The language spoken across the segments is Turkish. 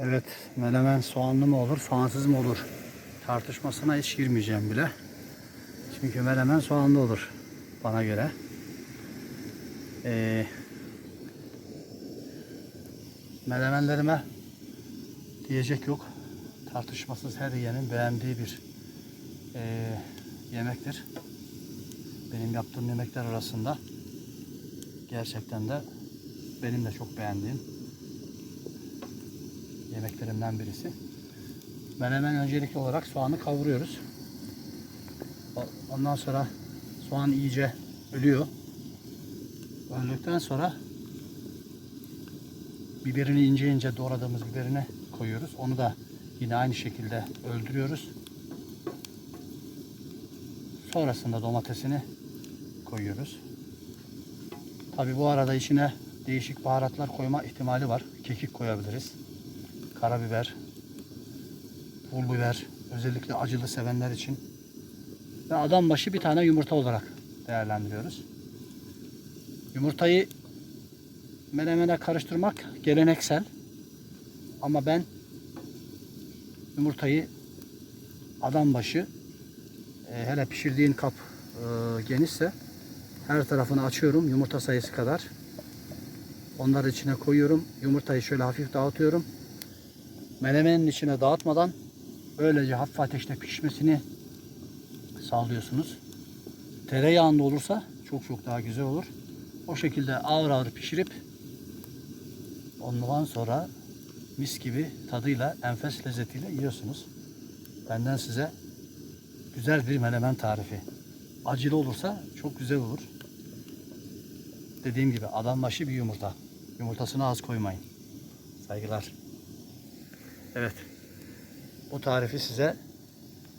Evet, menemen soğanlı mı olur, soğansız mı olur tartışmasına hiç girmeyeceğim bile. Çünkü menemen soğanlı olur bana göre. Ee, menemenlerime diyecek yok. Tartışmasız her yiyenin beğendiği bir ee, yemektir. Benim yaptığım yemekler arasında gerçekten de benim de çok beğendiğim yemeklerimden birisi. Menemen öncelikli olarak soğanı kavuruyoruz. Ondan sonra soğan iyice ölüyor. Öldükten sonra biberini ince ince doğradığımız biberini koyuyoruz. Onu da yine aynı şekilde öldürüyoruz. Sonrasında domatesini koyuyoruz. Tabi bu arada içine değişik baharatlar koyma ihtimali var. Kekik koyabiliriz. Karabiber, pul biber, özellikle acılı sevenler için. Ve adam başı bir tane yumurta olarak değerlendiriyoruz. Yumurtayı menemene karıştırmak geleneksel. Ama ben yumurtayı adam başı e, hele pişirdiğin kap e, genişse her tarafını açıyorum yumurta sayısı kadar. Onları içine koyuyorum. Yumurtayı şöyle hafif dağıtıyorum. Menemenin içine dağıtmadan böylece hafif ateşte pişmesini sağlıyorsunuz. Tereyağında olursa çok çok daha güzel olur. O şekilde ağır ağır pişirip ondan sonra mis gibi tadıyla, enfes lezzetiyle yiyorsunuz. Benden size güzel bir menemen tarifi. Acılı olursa çok güzel olur. Dediğim gibi adam başı bir yumurta. Yumurtasını az koymayın. Saygılar. Evet. Bu tarifi size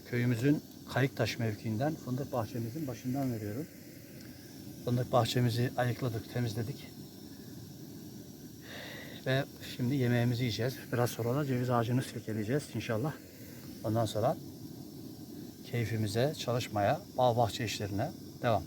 köyümüzün Kayıktaş mevkiinden fındık bahçemizin başından veriyorum. Fındık bahçemizi ayıkladık, temizledik. Ve şimdi yemeğimizi yiyeceğiz. Biraz sonra da ceviz ağacını silkeleyeceğiz inşallah. Ondan sonra keyfimize, çalışmaya, bağ bahçe işlerine devam.